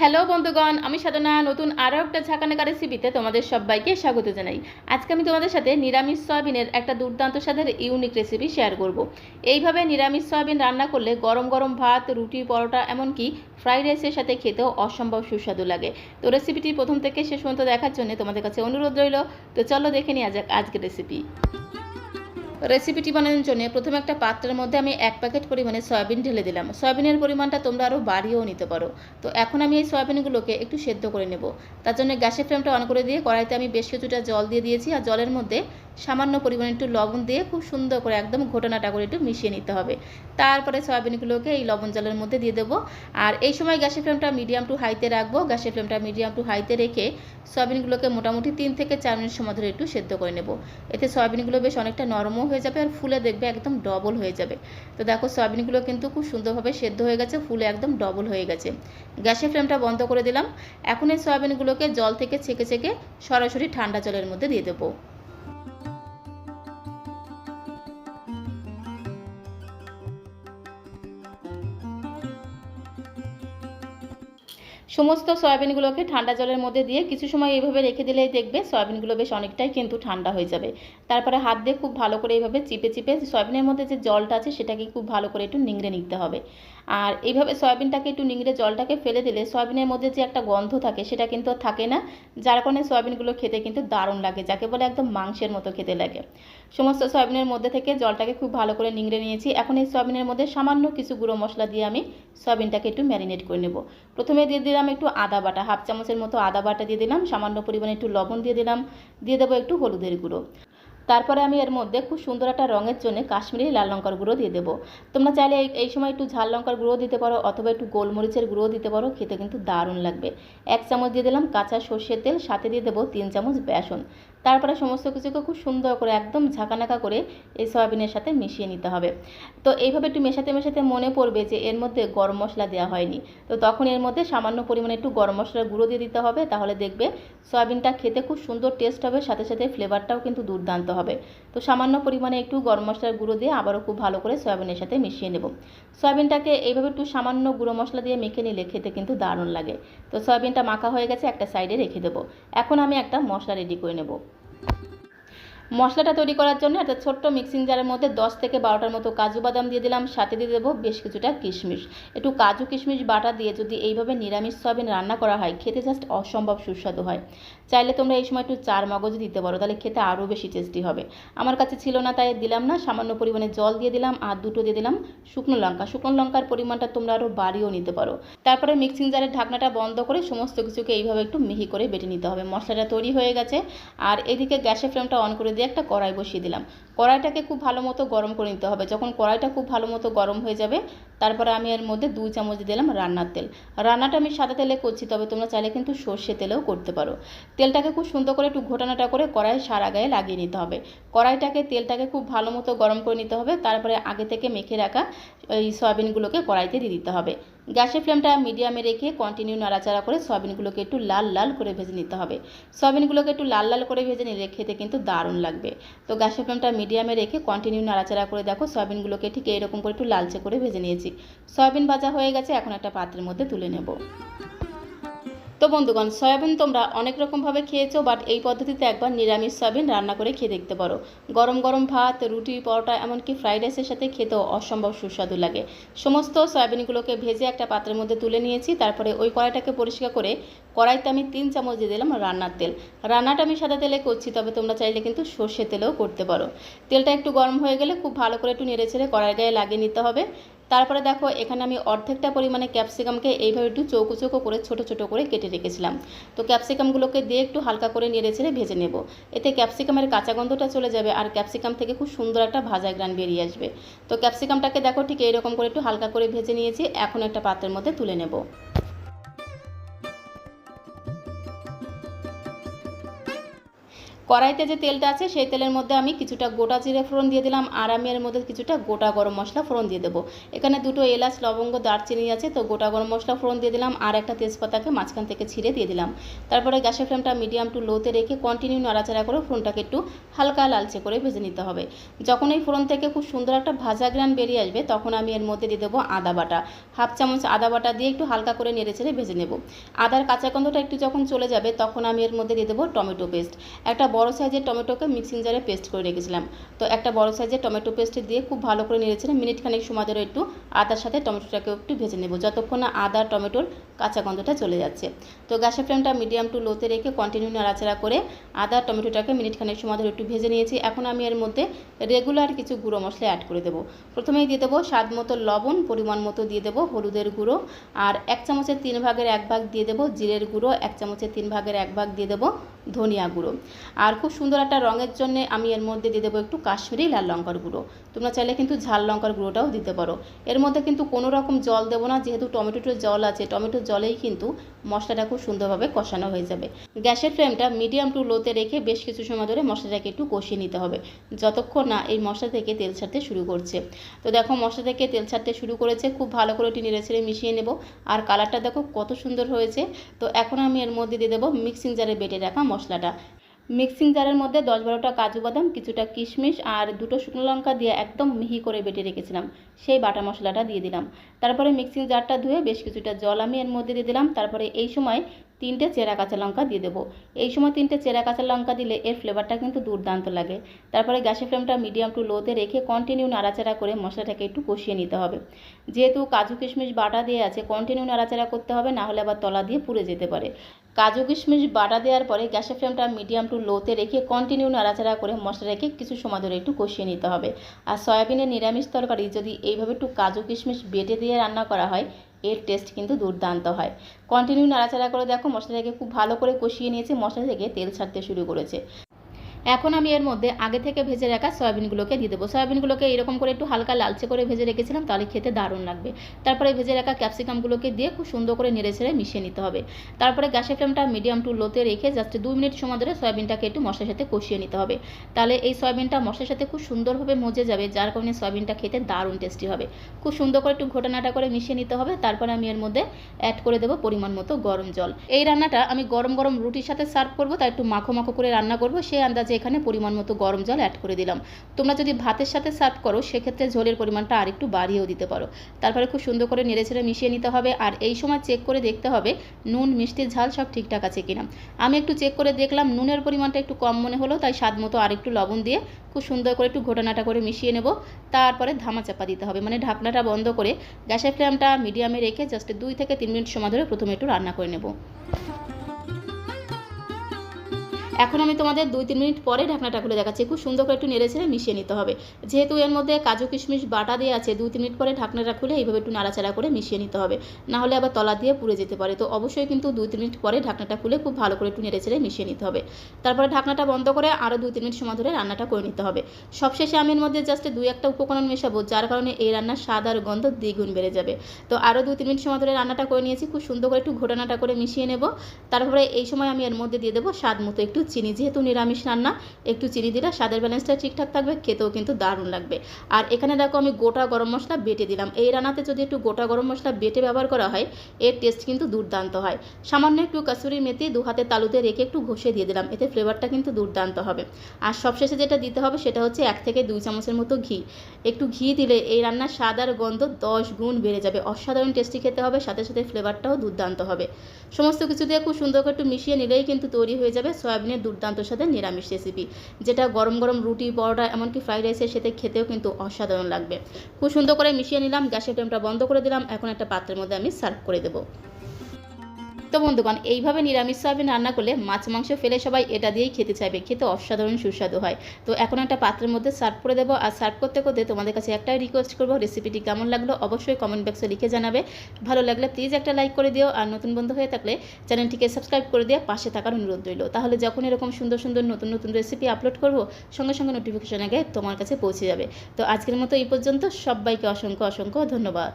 Hello বন্ধুগণ, আমি সাধনা, নতুন আরও একটা ঝাঁকানাকা রেসিপিতে তোমাদের সবাইকে স্বাগত জানাই। আজকে আমি তোমাদের সাথে নিরামিষ সয়াবিনের একটা দুর্দান্ত স্বাদের ইউনিক রেসিপি শেয়ার করব। এইভাবে নিরামিষ সয়াবিন রান্না করলে গরম গরম ভাত, রুটি, পরোটা, এমনকি ফ্রাইড রাইসের সাথে খেতেও অসম্ভব সুস্বাদু লাগে। তো রেসিপিটি প্রথম থেকে শেষ পর্যন্ত দেখার জন্য তোমাদের কাছে অনুরোধ রইল। তো চলো দেখে নেওয়া যাক আজকের রেসিপি রেসিপিটি বানানোর জন্য প্রথমে একটা পাত্রের মধ্যে আমি এক প্যাকেট পরিমাণে সয়াবিন ঢেলে দিলাম। সয়াবিনের পরিমাণটা তোমরা আরও বাড়িয়েও নিতে পারো। তো এখন আমি এই সয়াবিনগুলোকে একটু সেদ্ধ করে নেব। তার জন্য গ্যাসের ফ্লেমটা অন করে দিয়ে কড়াইতে আমি বেশ কিছুটা জল দিয়ে দিয়েছি। আর জলের মধ্যে সামান্য পরিমাণে একটু লবণ দিয়ে খুব সুন্দর করে একদম ঘটনাটা করে একটু মিশিয়ে নিতে হবে। তারপরে সয়াবিনগুলোকে এই লবণ জলের মধ্যে দিয়ে দেবো। আর এই সময় গ্যাসের ফ্লেমটা মিডিয়াম টু হাইতে রাখব। গ্যাসের ফ্লেমটা মিডিয়াম টু হাইতে রেখে সয়াবিনগুলোকে মোটামুটি তিন থেকে চার মিনিট সময় ধরে একটু সেদ্ধ করে নেব। এতে সয়াবিনগুলো বেশ অনেকটা নরমও হয়ে যাবে আর ফুলে দেখবে একদম ডবল হয়ে যাবে। তো দেখো সয়াবিনগুলো কিন্তু খুব সুন্দরভাবে সেদ্ধ হয়ে গেছে, ফুলে একদম ডবল হয়ে গেছে। গ্যাসের ফ্লেমটা বন্ধ করে দিলাম। এখন এই সয়াবিনগুলোকে জল থেকে ছেঁকে ছেঁকে সরাসরি ঠান্ডা জলের মধ্যে দিয়ে দেবো। সমস্ত সয়াবিনগুলোকে ঠান্ডা জলের মধ্যে দিয়ে কিছু সময় এইভাবে রেখে দিলেই দেখবে সয়াবিনগুলো বেশ অনেকটাই কিন্তু ঠান্ডা হয়ে যাবে। তারপরে হাত দিয়ে খুব ভালো করে এইভাবে চিপে চিপে সয়াবিনের মধ্যে যে জলটা আছে সেটাকে খুব ভালো করে একটু নিংড়ে নিতে হবে। আর এইভাবে সয়াবিনটাকে একটু নিংড়ে জলটাকে ফেলে দিলে সয়াবিনের মধ্যে যে একটা গন্ধ থাকে সেটা কিন্তু থাকে না, যার কারণে সয়াবিনগুলো খেতে কিন্তু দারুণ লাগে, যাকে বলে একদম মাংসের মতো খেতে লাগে। সমস্ত সয়াবিনের মধ্যে থেকে জলটাকে খুব ভালো করে নিংড়ে নিয়েছি। এখন এই সয়াবিনের মধ্যে সামান্য কিছু গুঁড়ো মশলা দিয়ে আমি সয়াবিনটাকে একটু ম্যারিনেট করে নেব। প্রথমে দিয়ে দিলাম একটু আদা বাটা, হাফ চামচের মতো আদা বাটা দিয়ে দিলাম, সামান্য পরিমাণে একটু লবণ দিয়ে দিলাম, দিয়ে দেবো একটু হলুদের গুঁড়ো। তারপরে আমি এর মধ্যে খুব সুন্দর একটা রঙের জন্য কাশ্মীরি লাল লঙ্কার গুঁড়ো দিয়ে দেবো। তোমরা চাইলে এই সময় একটু ঝাল লঙ্কার গুঁড়ো দিতে পারো অথবা একটু গোলমরিচের গুঁড়ো দিতে পারো, খেতে কিন্তু দারুণ লাগবে। এক চামচ দিয়ে দিলাম কাঁচা সর্ষের তেল, সাথে দিয়ে দেবো তিন চামচ বেসন। তারপরে সমস্ত কিছুকে খুব সুন্দর করে, একদম ঝাঁকানাকা করে এই সয়াবিনের সাথে মিশিয়ে নিতে হবে। তো এইভাবে একটু মেশাতে মেশাতে মনে পড়বে যে এর মধ্যে গরম মশলা দেওয়া হয়নি। তো তখন এর মধ্যে সামান্য পরিমাণে একটু গরম মশলার গুঁড়ো দিয়ে দিতে হবে, তাহলে দেখবে সয়াবিনটা খেতে খুব সুন্দর টেস্ট হবে, সাথে সাথে ফ্লেভারটাও কিন্তু দুর্দান্ত হবে। তো সামান্য পরিমাণে একটু গরম মশলার গুঁড়ো দিয়ে আবারও খুব ভালো করে সয়াবিনের সাথে মিশিয়ে নেব। সয়াবিনটাকে এইভাবে একটু সামান্য গুঁড়ো মশলা দিয়ে মেখে নিলে খেতে কিন্তু দারুণ লাগে। তো সয়াবিনটা মাখা হয়ে গেছে, একটা সাইডে রেখে দেবো। এখন আমি একটা মশলা রেডি করে নেব। Thank you. মশলাটা তৈরি করার জন্য একটা ছোট্ট মিক্সিং জারের মধ্যে দশ থেকে বারোটার মতো কাজু বাদাম দিয়ে দিলাম, সাথে দিয়ে দেবো বেশ কিছুটা কিশমিশ। একটু কাজু কিশমিশ বাটা দিয়ে যদি এইভাবে নিরামিষ সয়াবিন রান্না করা হয়, খেতে জাস্ট অসম্ভব সুস্বাদু হয়। চাইলে তোমরা এই সময় একটু চার মগজ দিতে পারো, তাহলে খেতে আরও বেশি টেস্টি হবে। আমার কাছে ছিল না, তাই দিলাম না, সামান্য পরিমাণে জল দিয়ে দিলাম আর দুটো দিয়ে দিলাম শুকনো লঙ্কা। শুকনো লঙ্কার পরিমাণটা তোমরা আরও বাড়িয়েও নিতে পারো। তারপরে মিক্সিং জারের ঢাকনাটা বন্ধ করে সমস্ত কিছুকে এইভাবে একটু মিহি করে বেটে নিতে হবে। মশলাটা তৈরি হয়ে গেছে আর এদিকে গ্যাসের ফ্লেমটা অন করে দিয়ে একটা কড়াই বসিয়ে দিলাম। কড়াইটাকে খুব ভালো মতো গরম করে নিতে হবে। যখন কড়াইটা খুব ভালো মতো গরম হয়ে যাবে, তারপরে আমি এর মধ্যে দুই চামচ দিয়ে দিলাম রান্নার তেল। রান্নাটা আমি সাদা তেলে করছি, তবে তোমরা চাইলে কিন্তু সর্ষে তেলেও করতে পারো। তেলটাকে খুব সুন্দর করে একটু ঘোটানাটা করে কড়াই সারা গায়ে লাগিয়ে নিতে হবে। কড়াইটাকে, তেলটাকে খুব ভালো মতো গরম করে নিতে হবে। তারপরে আগে থেকে মেখে রাখা এই সয়াবিনগুলোকে কড়াইতে দিয়ে দিতে হবে। গ্যাসের ফ্লেমটা মিডিয়ামে রেখে কন্টিনিউ নাড়াচাড়া করে সয়াবিনগুলোকে একটু লাল লাল করে ভেজে নিতে হবে। সয়াবিনগুলোকে একটু লাল লাল করে ভেজে নিলে খেতে কিন্তু দারুণ লাগবে। তো গ্যাসের ফ্লেমটা মিডিয়ামে রেখে কন্টিনিউ নাড়াচাড়া করে দেখো সয়াবিনগুলোকে ঠিক এরকম করে একটু লালচে করে ভেজে নিয়েছি। সয়াবিন ভাজা হয়ে গেছে, এখন একটা পাত্রের মধ্যে তুলে নেব। তো বন্ধুগণ, সয়াবিন তোমরা অনেক রকমভাবে খেয়েছো বাট এই পদ্ধতিতে একবার নিরামিষ সয়াবিন রান্না করে খেয়ে দেখতে পারো। গরম গরম ভাত, রুটি, পরোটা, এমনকি ফ্রাইড রাইসের সাথে খেতেও অসম্ভব সুস্বাদু লাগে। সমস্ত সয়াবিনগুলোকে ভেজে একটা পাত্রের মধ্যে তুলে নিয়েছি, তারপরে ওই কড়াইটাকে পরিষ্কার করে কড়াইতে আমি তিন চামচ দিয়ে দিলাম রান্নার তেল। রান্নাটা আমি সাদা তেলে করছি, তবে তোমরা চাইলে কিন্তু সর্ষে তেলেও করতে পারো। তেলটা একটু গরম হয়ে গেলে খুব ভালো করে একটু নেড়ে ছেড়ে কড়াই গায়ে লাগিয়ে নিতে হবে। তারপরে দেখো, এখানে আমি অর্ধেকটা পরিমাণে ক্যাপসিকামকে এইভাবে একটু চৌকো চৌকো করে, ছোট ছোট করে কেটে রেখেছিলাম। তো ক্যাপসিকামগুলোকে দিয়ে একটু হালকা করে নেড়ে ছেড়ে ভেজে নেব। এতে ক্যাপসিকামের কাঁচা গন্ধটা চলে যাবে আর ক্যাপসিকাম থেকে খুব সুন্দর একটা ভাজা গ্রান বেরিয়ে আসবে। তো ক্যাপসিকামটাকে দেখো, ঠিক এইরকম করে একটু হালকা করে ভেজে নিয়েছি। এখন একটা পাত্রের মধ্যে তুলে নেব। কড়াইতে যে তেলটা আছে, সেই তেলের মধ্যে আমি কিছুটা গোটা জিরে ফোড়ন দিয়ে দিলাম, আর আমি এর মধ্যে কিছুটা গোটা গরম মশলা ফোড়ন দিয়ে দেবো। এখানে দুটো এলাচ, লবঙ্গ, দারচিনি আছে, তো গোটা গরম মশলা ফোড়ন দিয়ে দিলাম, আর একটা তেজপাতাকে মাঝখান থেকে ছিঁড়ে দিয়ে দিলাম। তারপরে গ্যাসের ফ্লেমটা মিডিয়াম টু লোতে রেখে কন্টিনিউ নাড়াচাড়া করে ফোড়নটাকে একটু হালকা লালচে করে ভেজে নিতে হবে। যখন এই ফোড়ন থেকে খুব সুন্দর একটা ভাজা গ্রান বেরিয়ে আসবে, তখন আমি এর মধ্যে দিয়ে দেবো আদা বাটা। হাফ চামচ আদা বাটা দিয়ে একটু হালকা করে নেড়ে ছেড়ে ভেজে নেব। আদার কাঁচা গন্ধটা একটু যখন চলে যাবে, তখন আমি এর মধ্যে দিয়ে দেবো টমেটো পেস্ট। একটা বড় সাইজের টমেটোকে মিক্সিং জারে পেস্ট করে রেখেছিলাম। তো একটা বড় সাইজের টমেটো পেস্ট দিয়ে খুব ভালো করে ছেড়ে মিনিট খানেক সময় ধরে একটু আদার সাথে টমেটোটাকেও একটু ভেজে নেব, যতক্ষণ না আদা, টমেটোর কাঁচা গন্ধটা চলে যাচ্ছে। তো গ্যাসের ফ্লেমটা মিডিয়াম টু লোতে রেখে কন্টিনিউ নাড়াচাড়া করে আদা, টমেটোটাকে মিনিট খানেক সময় ধরে একটু ভেজে নিয়েছি। এখন আমি এর মধ্যে রেগুলার কিছু গুঁড়ো মশলা অ্যাড করে দেবো। প্রথমেই দিয়ে দেবো স্বাদ মতো লবণ, পরিমাণ মতো দিয়ে দেবো হলুদের গুঁড়ো আর এক চামচের তিন ভাগের এক ভাগ দিয়ে দেবো জিরের গুঁড়ো, এক চামচের তিন ভাগের এক ভাগ দিয়ে দেবো ধনিয়া গুঁড়ো। আর খুব সুন্দর একটা রঙের জন্য আমি এর মধ্যে দিয়ে দেবো একটু কাশ্মীরি লাল লঙ্কার গুঁড়ো। তোমরা চাইলে কিন্তু ঝাল লঙ্কার গুঁড়োটাও দিতে পারো। এর মধ্যে কিন্তু কোনো রকম জল দেবো না, যেহেতু টমেটোর জল আছে টমেটোর জলেই কিন্তু মশলাটা খুব সুন্দরভাবে কষানো হয়ে যাবে। গ্যাসের ফ্লেমটা মিডিয়াম টু লোতে রেখে বেশ কিছু সময় ধরে মশলাটাকে একটু কষিয়ে নিতে হবে, যতক্ষণ না এই মশলা থেকে তেল ছাড়তে শুরু করছে। তো দেখো, মশলা থেকে তেল ছাড়তে শুরু করেছে, খুব ভালো করে একটু নেড়ে ছেড়ে মিশিয়ে নেব। আর কালারটা দেখো কত সুন্দর হয়েছে। তো এখন আমি এর মধ্যে দিয়ে দেবো মিক্সিং জারে বেটে রাখা মশলাটা। মিক্সিং জারের মধ্যে দশ বারোটা কাজু বাদাম, কিছুটা কিশমিশ আর দুটো শুকনো লঙ্কা দিয়ে একদম মিহি করে বেটে রেখেছিলাম। সেই বাটা মশলাটা দিয়ে দিলাম। তারপরে মিক্সিং জারটা ধুয়ে বেশ কিছুটা জল আমি এর মধ্যে দিয়ে দিলাম। তারপরে এই সময় তিনটে চেরা কাঁচা লঙ্কা দিয়ে দেবো। এই সময় তিনটে চেরা কাঁচা লঙ্কা দিলে এর ফ্লেভারটা কিন্তু দুর্দান্ত লাগে। তারপরে গ্যাসের ফ্লেমটা মিডিয়াম টু লোতে রেখে কন্টিনিউ নাড়াচাড়া করে মশলাটাকে একটু কষিয়ে নিতে হবে। যেহেতু কাজু কিশমিশ বাটা দিয়ে আছে কন্টিনিউ নাড়াচাড়া করতে হবে, না হলে আবার তলা দিয়ে পুড়ে যেতে পারে। কাজু কিশমিশ বাটা দেওয়ার পরে গ্যাসের ফ্লেমটা মিডিয়াম টু লোতে রেখে কন্টিনিউ নাড়াচাড়া করে মশলাটাকে কিছু সময় ধরে একটু কষিয়ে নিতে হবে। আর সয়াবিনের নিরামিষ তরকারি যদি এইভাবে একটু কাজু কিশমিশ বেটে দিয়ে রান্না করা হয় এর টেস্ট কিন্তু দুর্দান্ত হয়। কন্টিনিউ নাড়াচাড়া করে দেখো, মশলাটাকে খুব ভালো করে কষিয়ে নিয়েছে, মশলা থেকে তেল ছাড়তে শুরু করেছে। এখন আমি এর মধ্যে আগে থেকে ভেজে রাখা সয়াবিনগুলোকে দিয়ে দেবো। সয়াবিনগুলোকে এরকম করে একটু হালকা লালচে করে ভেজে রেখেছিলাম, তাহলে খেতে দারুণ লাগবে। তারপরে ভেজে রাখা ক্যাপসিকামগুলোকে দিয়ে খুব সুন্দর করে নেড়ে ছেড়ে মিশিয়ে নিতে হবে। তারপরে গ্যাসের ফ্লেমটা মিডিয়াম টু লোতে রেখে জাস্ট দুই মিনিট সময় ধরে সয়াবিনটাকে একটু মশলার সাথে কষিয়ে নিতে হবে। তাহলে এই সয়াবিনটা মশলার সাথে খুব সুন্দরভাবে মজে যাবে, যার কারণে সয়াবিনটা খেতে দারুণ টেস্টি হবে। খুব সুন্দর করে একটু ঘোটানাটা করে মিশিয়ে নিতে হবে, তারপরে আমি এর মধ্যে অ্যাড করে দেবো পরিমাণ মতো গরম জল। এই রান্নাটা আমি গরম গরম রুটির সাথে সার্ভ করব, তাই একটু মাখো মাখো করে রান্না করব, সেই আন্দাজে এখানে পরিমাণ মতো গরম জল অ্যাড করে দিলাম। তোমরা যদি ভাতের সাথে সার্ভ করো, সেক্ষেত্রে ঝোলের পরিমাণটা আর একটু বাড়িয়েও দিতে পারো। তারপরে খুব সুন্দর করে নেড়ে ছেড়ে মিশিয়ে নিতে হবে আর এই সময় চেক করে দেখতে হবে নুন, মিষ্টির ঝাল সব ঠিকঠাক আছে কিনা। আমি একটু চেক করে দেখলাম নুনের পরিমাণটা একটু কম মনে হলো, তাই স্বাদ মতো আর একটু লবণ দিয়ে খুব সুন্দর করে একটু ঘোটানাটা করে মিশিয়ে নেব। তারপরে ধামা চাপা দিতে হবে মানে ঢাকনাটা বন্ধ করে গ্যাসের ফ্লেমটা মিডিয়ামে রেখে জাস্ট দুই থেকে তিন মিনিট সময় ধরে প্রথমে একটু রান্না করে নেব। এখন আমি তোমাদের দুই, তিন মিনিট পরে ঢাকনাটা খুলে দেখাচ্ছি। খুব সুন্দর করে একটু নেড়ে ছেড়ে মিশিয়ে নিতে হবে। যেহেতু এর মধ্যে কাজু কিশমিশ বাটা দিয়ে আছে, দুই, তিন মিনিট পরে ঢাকনাটা খুলে এইভাবে একটু নাড়াচাড়া করে মিশিয়ে নিতে হবে। না হলে আবার তলা দিয়ে পুড়ে যেতে পারে। তো অবশ্যই কিন্তু দুই, তিন মিনিট পরে ঢাকনাটা খুলে খুব ভালো করে একটু নেড়ে ছেড়ে মিশিয়ে নিতে হবে। তারপরে ঢাকনাটা বন্ধ করে আরও দুই, তিন মিনিট সময় ধরে রান্নাটা করে নিতে হবে। সবশেষে আমি এর মধ্যে জাস্ট দুই, একটা উপকরণ মেশাবো, যার কারণে এই রান্নার স্বাদ আর গন্ধ দ্বিগুণ বেড়ে যাবে। তো আরও দুই, তিন মিনিট সময় ধরে রান্নাটা করে নিয়েছি। খুব সুন্দর করে একটু ঘোটানাটা করে মিশিয়ে নেব। তারপরে এই সময় আমি এর মধ্যে দিয়ে দেবো স্বাদ মতো একটু চিনি, যেহেতু নিরামিষ রান্না, একটু চিনি দিলে স্বাদের ব্যালেন্সটা ঠিকঠাক থাকবে, খেতেও কিন্তু দারুণ লাগবে। আর এখানে দেখো আমি গোটা গরম মশলা বেটে দিলাম। এই রান্নাতে যদি একটু গোটা গরম মশলা বেটে ব্যবহার করা হয়, এর টেস্ট কিন্তু দুর্দান্ত হয়। সামান্য একটু কাসুরি মেথি দু হাতে তালুতে রেখে একটু ঘষে দিয়ে দিলাম, এতে ফ্লেভারটা কিন্তু দুর্দান্ত হবে। আর সবশেষে যেটা দিতে হবে, সেটা হচ্ছে এক থেকে দুই চামচের মতো ঘি। একটু ঘি দিলে এই রান্নার স্বাদ আর গন্ধ দশ গুণ বেড়ে যাবে। অসাধারণ টেস্টি খেতে হবে, সাথে সাথে ফ্লেভারটাও দুর্দান্ত হবে। সমস্ত কিছু দিয়ে খুব সুন্দর করে একটু মিশিয়ে নিলেই কিন্তু তৈরি হয়ে যাবে সয়াবিনের দুর্দান্ত সাথে নিরামিষ রেসিপি যেটা গরম গরম রুটি, পরোটা, এমনকি ফ্রাইড রাইসের সাথে খেতেও কিন্তু অসাধারণ লাগবে। খুব সুন্দর করে মিশিয়ে নিলাম, গ্যাসের ফ্লেমটা বন্ধ করে দিলাম, এখন একটা পাত্রের মধ্যে আমি সার্ভ করে দেবো। তো বন্ধুগণ, এইভাবে নিরামিষ সয়াবিন রান্না করলে মাছ মাংস ফেলে সবাই এটা দিয়েই খেতে চাইবে। খেতে অসাধারণ সুস্বাদু হয়। তো এখন একটা পাত্রের মধ্যে সার্ভ করে দেবো। আর সার্ভ করতে করতে তোমাদের কাছে একটাই রিকোয়েস্ট করব রেসিপিটি কেমন লাগল অবশ্যই কমেন্ট বক্সে লিখে জানাবে। ভালো লাগলে প্লিজ একটা লাইক করে দিও। আর নতুন বন্ধু হয়ে থাকলে চ্যানেলটিকে সাবস্ক্রাইব করে দিয়ে পাশে থাকার অনুরোধ রইল। তাহলে যখন এরকম সুন্দর সুন্দর নতুন নতুন রেসিপি আপলোড করব, সঙ্গে সঙ্গে নোটিফিকেশন আগে তোমার কাছে পৌঁছে যাবে। তো আজকের মতো এই পর্যন্ত। সবাইকে অসংখ্য অসংখ্য ধন্যবাদ।